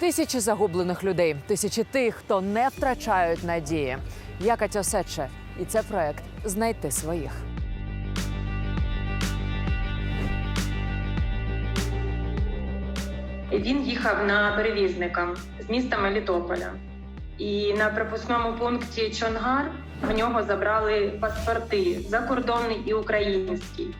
Тисячі загублених людей, тисячі тих, хто не втрачають надії. Я Катя Сече, і це проект Знайти своїх. Він їхав на перевізника з міста Мелітополя. І на пропускному пункті Чонгар в нього забрали паспорти закордонний і український.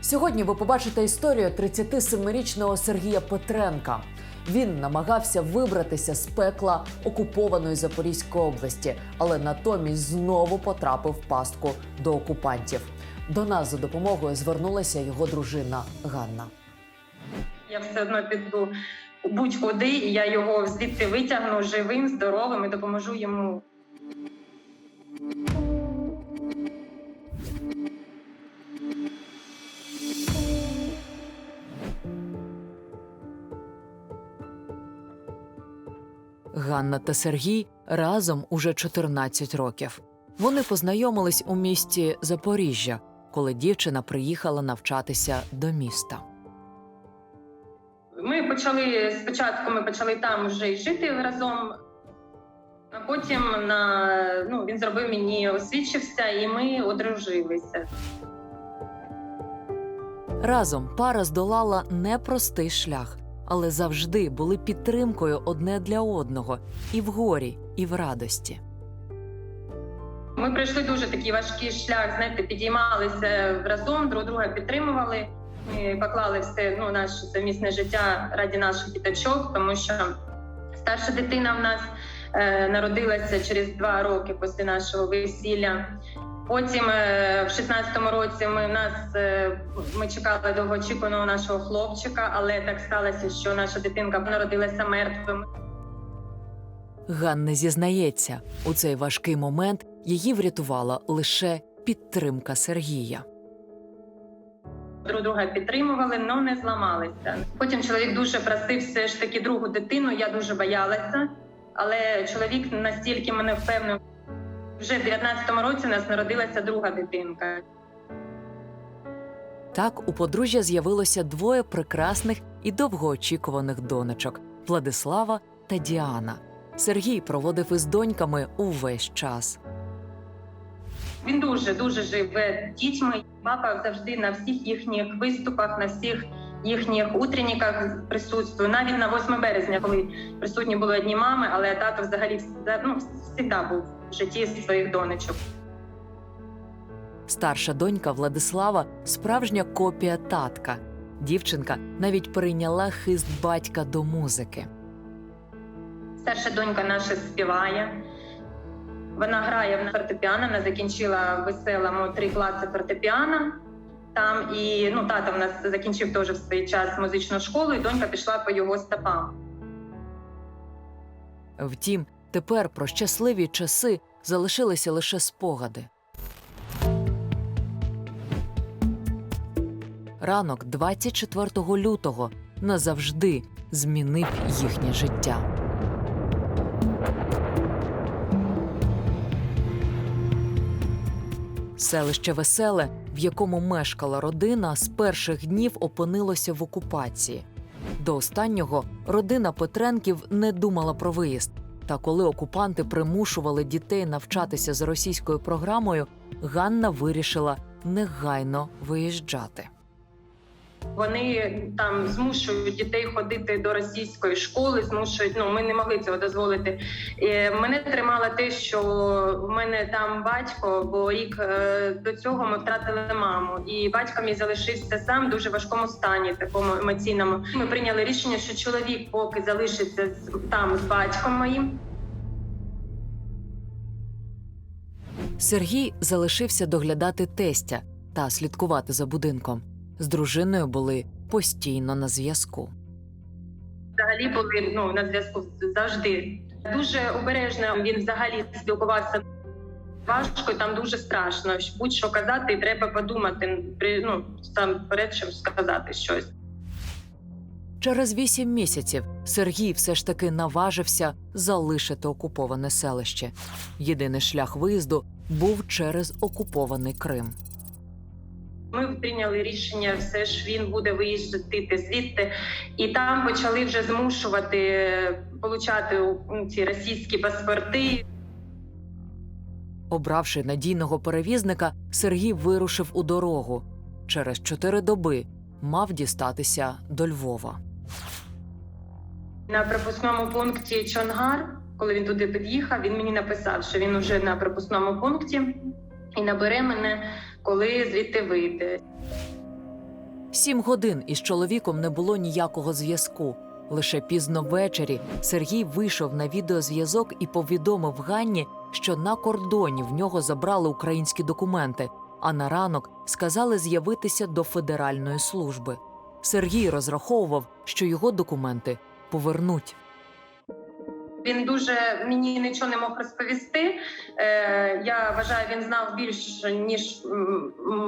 Сьогодні ви побачите історію 37-річного Сергія Петренка. Він намагався вибратися з пекла окупованої Запорізької області, але натомість знову потрапив в пастку до окупантів. До нас за допомогою звернулася його дружина Ганна. Я все одно піду будь-куди, і я його звідти витягну живим, здоровим і допоможу йому. Ганна та Сергій разом уже 14 років. Вони познайомились у місті Запоріжжя, коли дівчина приїхала навчатися до міста. Ми почали спочатку. Ми почали там вже й жити разом. А потім на ну він зробив мені освідчився, і ми одружилися. Разом пара здолала непростий шлях, але завжди були підтримкою одне для одного і в горі, і в радості. Ми пройшли дуже такий важкий шлях. Знаєте, підіймалися разом, друг друга підтримували. Ми поклали все ну, наше совмісне життя раді наших діточок, тому що старша дитина в нас е, народилася через два роки після нашого весілля. Потім, е, в 16-му році, ми в нас е, ми чекали довгоочікуваного нашого хлопчика, але так сталося, що наша дитинка народилася мертвим. Ганна зізнається, у цей важкий момент її врятувала лише підтримка Сергія. друг друга підтримували, але не зламалися. Потім чоловік дуже просив все ж таки другу дитину. Я дуже боялася, але чоловік настільки мене впевнив. Вже в 19-му році у нас народилася друга дитинка. Так у подружжя з'явилося двоє прекрасних і довгоочікуваних донечок Владислава та Діана. Сергій проводив із доньками увесь час. Він дуже дуже живе дітьми. Папа завжди на всіх їхніх виступах, на всіх їхніх утренніках присутствує. Навіть на 8 березня, коли присутні були одні мами, але тато взагалі ну, завжди був в житті своїх донечок. Старша донька Владислава справжня копія татка. Дівчинка навіть перейняла хист батька до музики. Старша донька наша співає. Вона грає на фортепіано, вона закінчила веселому три класи фортепіано. Там і ну тато в нас закінчив теж в свій час музичну школу, і донька пішла по його стопам. Втім, тепер про щасливі часи залишилися лише спогади. Ранок 24 лютого назавжди змінив їхнє життя. Селище Веселе, в якому мешкала родина, з перших днів опинилося в окупації. До останнього родина Петренків не думала про виїзд. Та коли окупанти примушували дітей навчатися за російською програмою, Ганна вирішила негайно виїжджати. Вони там змушують дітей ходити до російської школи, змушують. Ну ми не могли цього дозволити. І мене тримало те, що в мене там батько, бо рік е, до цього ми втратили маму, і батько мій залишився сам в дуже важкому стані, такому емоційному. Ми прийняли рішення, що чоловік поки залишиться там з батьком моїм. Сергій залишився доглядати тестя та слідкувати за будинком. З дружиною були постійно на зв'язку. взагалі були ну на зв'язку завжди. Дуже обережно він взагалі спілкувався. Важко там дуже страшно. Будь-що казати, треба подумати. при- Ну сам перед чим сказати щось. Через вісім місяців Сергій все ж таки наважився залишити окуповане селище. Єдиний шлях виїзду був через окупований Крим. Ми прийняли рішення, все ж він буде виїжджати звідти, і там почали вже змушувати е, получати ці російські паспорти. Обравши надійного перевізника, Сергій вирушив у дорогу. Через чотири доби мав дістатися до Львова. На пропускному пункті Чонгар, коли він туди під'їхав, він мені написав, що він вже на пропускному пункті і набере мене, коли звідти вийде. Сім годин із чоловіком не було ніякого зв'язку. Лише пізно ввечері Сергій вийшов на відеозв'язок і повідомив Ганні, що на кордоні в нього забрали українські документи, а на ранок сказали з'явитися до федеральної служби. Сергій розраховував, що його документи повернуть. Він дуже мені нічого не мог розповісти. Е, я вважаю, він знав більше ніж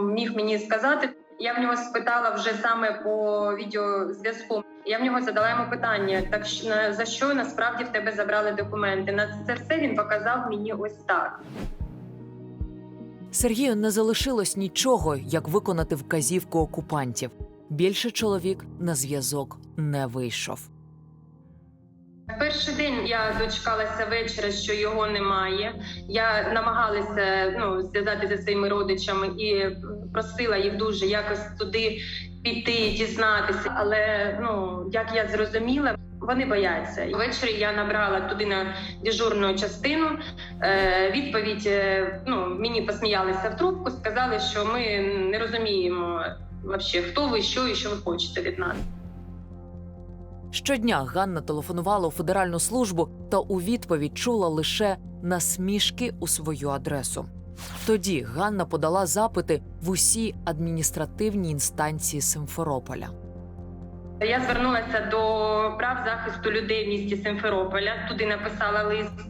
міг мені сказати. Я в нього спитала вже саме по відеозв'язку. Я в нього задала йому питання: так за що насправді в тебе забрали документи? На це все він показав мені ось так. Сергію не залишилось нічого, як виконати вказівку окупантів. Більше чоловік на зв'язок не вийшов. Перший день я дочекалася вечора, що його немає. Я намагалася ну зв'язатися зі своїми родичами і просила їх дуже якось туди піти, дізнатися. Але ну як я зрозуміла, вони бояться. Ввечері я набрала туди на дежурну частину. Е, відповідь е, ну мені посміялися в трубку, сказали, що ми не розуміємо вообще, хто ви, що і що ви хочете від нас. Щодня Ганна телефонувала у федеральну службу та у відповідь чула лише насмішки у свою адресу. Тоді Ганна подала запити в усі адміністративні інстанції Симферополя. Я звернулася до прав захисту людей в місті Симферополя. Туди написала лист,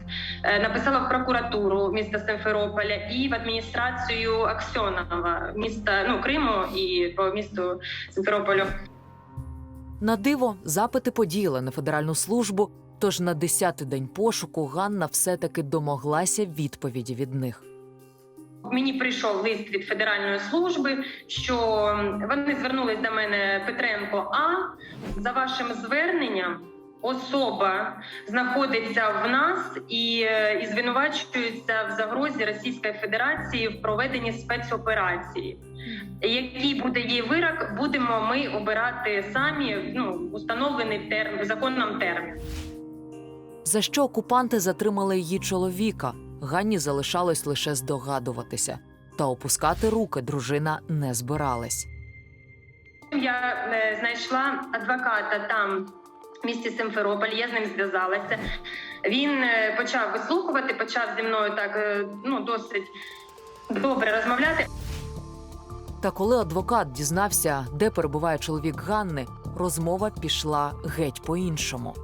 е, написала в прокуратуру міста Симферополя і в адміністрацію Аксьонова міста ну Криму і по місту Симферополю. На диво запити подіяли на федеральну службу. Тож на десятий день пошуку Ганна все-таки домоглася відповіді від них. Мені прийшов лист від федеральної служби, що вони звернулись до мене Петренко. А за вашим зверненням особа знаходиться в нас і, е, і звинувачується в загрозі Російської Федерації в проведенні спецоперації. Який буде її вирок, будемо ми обирати самі ну установлений термін законом термін. За що окупанти затримали її чоловіка? Ганні залишалось лише здогадуватися, та опускати руки дружина не збиралась. Я е, знайшла адвоката там місті Симферополь. Я з ним зв'язалася. Він е, почав вислухувати, почав зі мною так е, ну досить добре розмовляти. Та коли адвокат дізнався, де перебуває чоловік Ганни, розмова пішла геть по-іншому.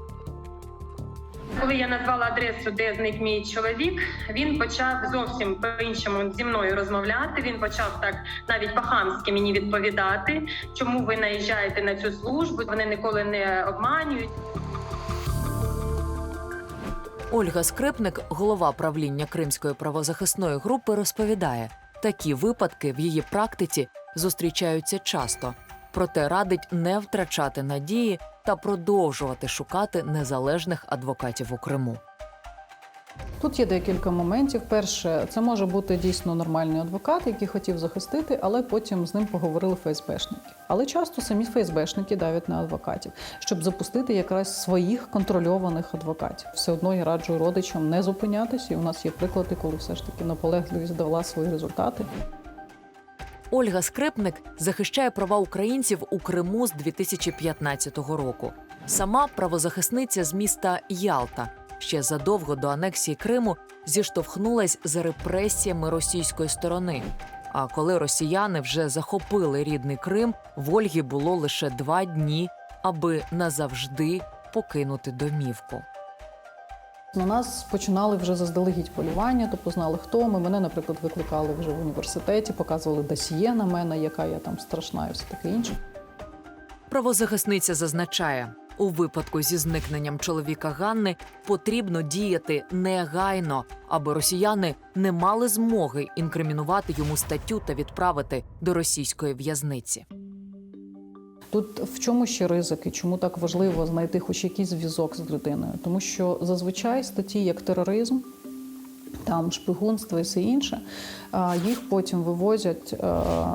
Коли я назвала адресу, де зник мій чоловік, він почав зовсім по-іншому зі мною розмовляти. Він почав так навіть по-хамськи мені відповідати, чому ви наїжджаєте на цю службу. Вони ніколи не обманюють. Ольга Скрипник, голова правління Кримської правозахисної групи, розповідає, такі випадки в її практиці зустрічаються часто, проте радить не втрачати надії та продовжувати шукати незалежних адвокатів у Криму. Тут є декілька моментів. Перше, це може бути дійсно нормальний адвокат, який хотів захистити, але потім з ним поговорили ФСБшники. Але часто самі ФСБшники давять на адвокатів, щоб запустити якраз своїх контрольованих адвокатів. Все одно я раджу родичам не зупинятися. І у нас є приклади, коли все ж таки наполегливість дала свої результати. Ольга Скрипник захищає права українців у Криму з 2015 року. Сама правозахисниця з міста Ялта ще задовго до анексії Криму зіштовхнулась з репресіями російської сторони. А коли росіяни вже захопили рідний Крим, в Ольги було лише два дні, аби назавжди покинути домівку. На нас починали вже заздалегідь полювання, тобто знали, хто ми. Мене, наприклад, викликали вже в університеті, показували досьє на мене, яка я там страшна і все таке інше. Правозахисниця зазначає, У випадку зі зникненням чоловіка Ганни потрібно діяти негайно, аби росіяни не мали змоги інкримінувати йому статтю та відправити до російської в'язниці. Тут в чому ще ризик і чому так важливо знайти хоч якийсь зв'язок з людиною? Тому що зазвичай статті як тероризм, там шпигунство і все інше, їх потім вивозять,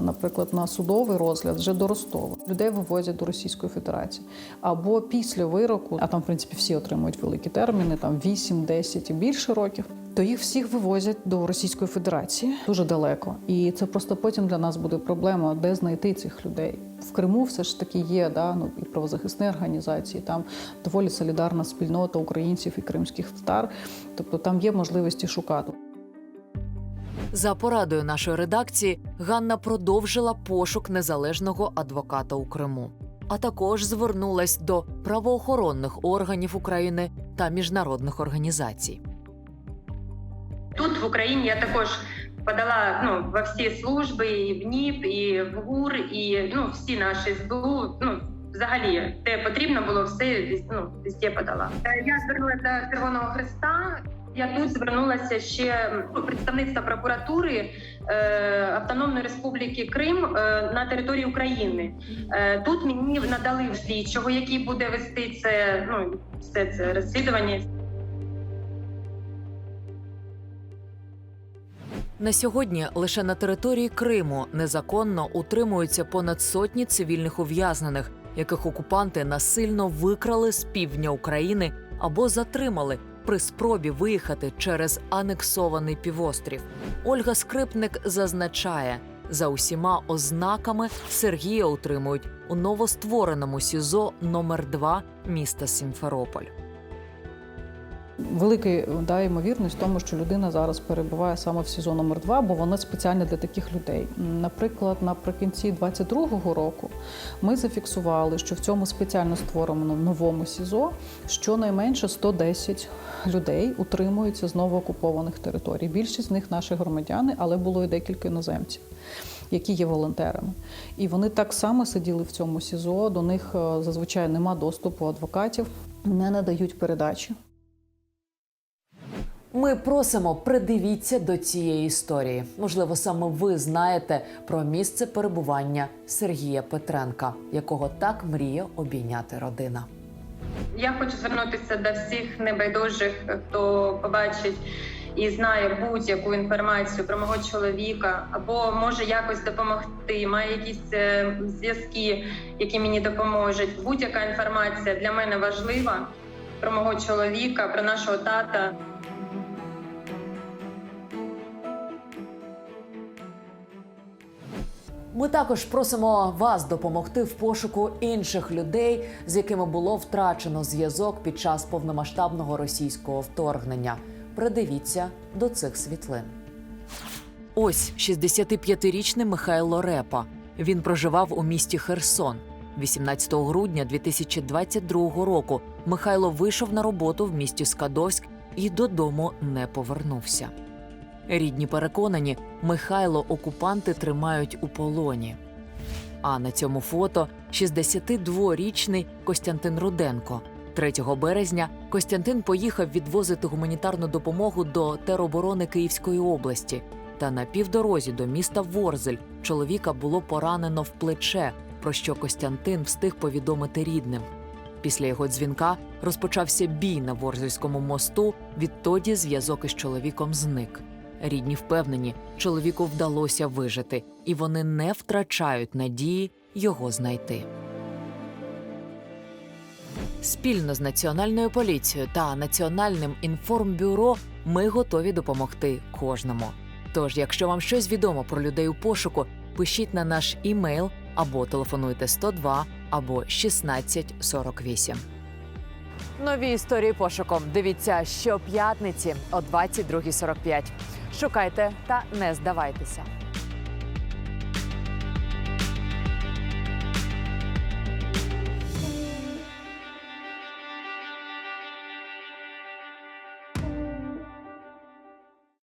наприклад, на судовий розгляд вже до Ростова. Людей вивозять до Російської Федерації. Або після вироку, а там, в принципі, всі отримують великі терміни, там 8, 10 і більше років. То їх всіх вивозять до Російської Федерації дуже далеко, і це просто потім для нас буде проблема, де знайти цих людей. В Криму все ж таки є да, ну, і правозахисні організації, там доволі солідарна спільнота українців і кримських татар. Тобто там є можливості шукати. За порадою нашої редакції Ганна продовжила пошук незалежного адвоката у Криму, а також звернулась до правоохоронних органів України та міжнародних організацій. Тут в Україні я також подала ну во всі служби, і в НІП, і в ГУР, і ну всі наші СБУ. Ну взагалі, де потрібно було, все ну, везде подала. Е, Я звернулася до Червоного Христа. Я тут звернулася ще ну, представництва прокуратури е, Автономної Республіки Крим е, на території України. Е, тут мені надали слідчого, який буде вести це ну все це розслідування. На сьогодні лише на території Криму незаконно утримуються понад сотні цивільних ув'язнених, яких окупанти насильно викрали з півдня України або затримали при спробі виїхати через анексований півострів. Ольга Скрипник зазначає, за усіма ознаками Сергія утримують у новоствореному СІЗО номер 2 міста Сімферополь. Велика да, ймовірність в тому, що людина зараз перебуває саме в СІЗО номер 2 бо воно спеціальне для таких людей. Наприклад, наприкінці 22-го року ми зафіксували, що в цьому спеціально створеному новому СІЗО щонайменше 110 людей утримуються з новоокупованих територій. Більшість з них наші громадяни, але було і декілька іноземців. Які є волонтерами, і вони так само сиділи в цьому СІЗО. До них е, зазвичай нема доступу адвокатів, не надають передачі. Ми просимо придивіться до цієї історії. Можливо, саме ви знаєте про місце перебування Сергія Петренка, якого так мріє обійняти родина. Я хочу звернутися до всіх небайдужих, хто побачить і знає будь-яку інформацію про мого чоловіка, або може якось допомогти, має якісь е, зв'язки, які мені допоможуть. Будь-яка інформація для мене важлива про мого чоловіка, про нашого тата. Ми також просимо вас допомогти в пошуку інших людей, з якими було втрачено зв'язок під час повномасштабного російського вторгнення. Придивіться до цих світлин. Ось 65-річний Михайло Репа. Він проживав у місті Херсон. 18 грудня 2022 року Михайло вийшов на роботу в місті Скадовськ і додому не повернувся. Рідні переконані, Михайло окупанти тримають у полоні. А на цьому фото 62-річний Костянтин Руденко. 3 березня Костянтин поїхав відвозити гуманітарну допомогу до тероборони Київської області. Та на півдорозі до міста Ворзель чоловіка було поранено в плече, про що Костянтин встиг повідомити рідним. Після його дзвінка розпочався бій на Ворзельському мосту. Відтоді зв'язок із чоловіком зник. Рідні впевнені, чоловіку вдалося вижити, і вони не втрачають надії його знайти. Спільно з національною поліцією та національним інформбюро ми готові допомогти кожному. Тож, якщо вам щось відомо про людей у пошуку, пишіть на наш імейл або телефонуйте 102 або 1648. Нові історії пошуком. Дивіться щоп'ятниці о 22.45. Шукайте та не здавайтеся.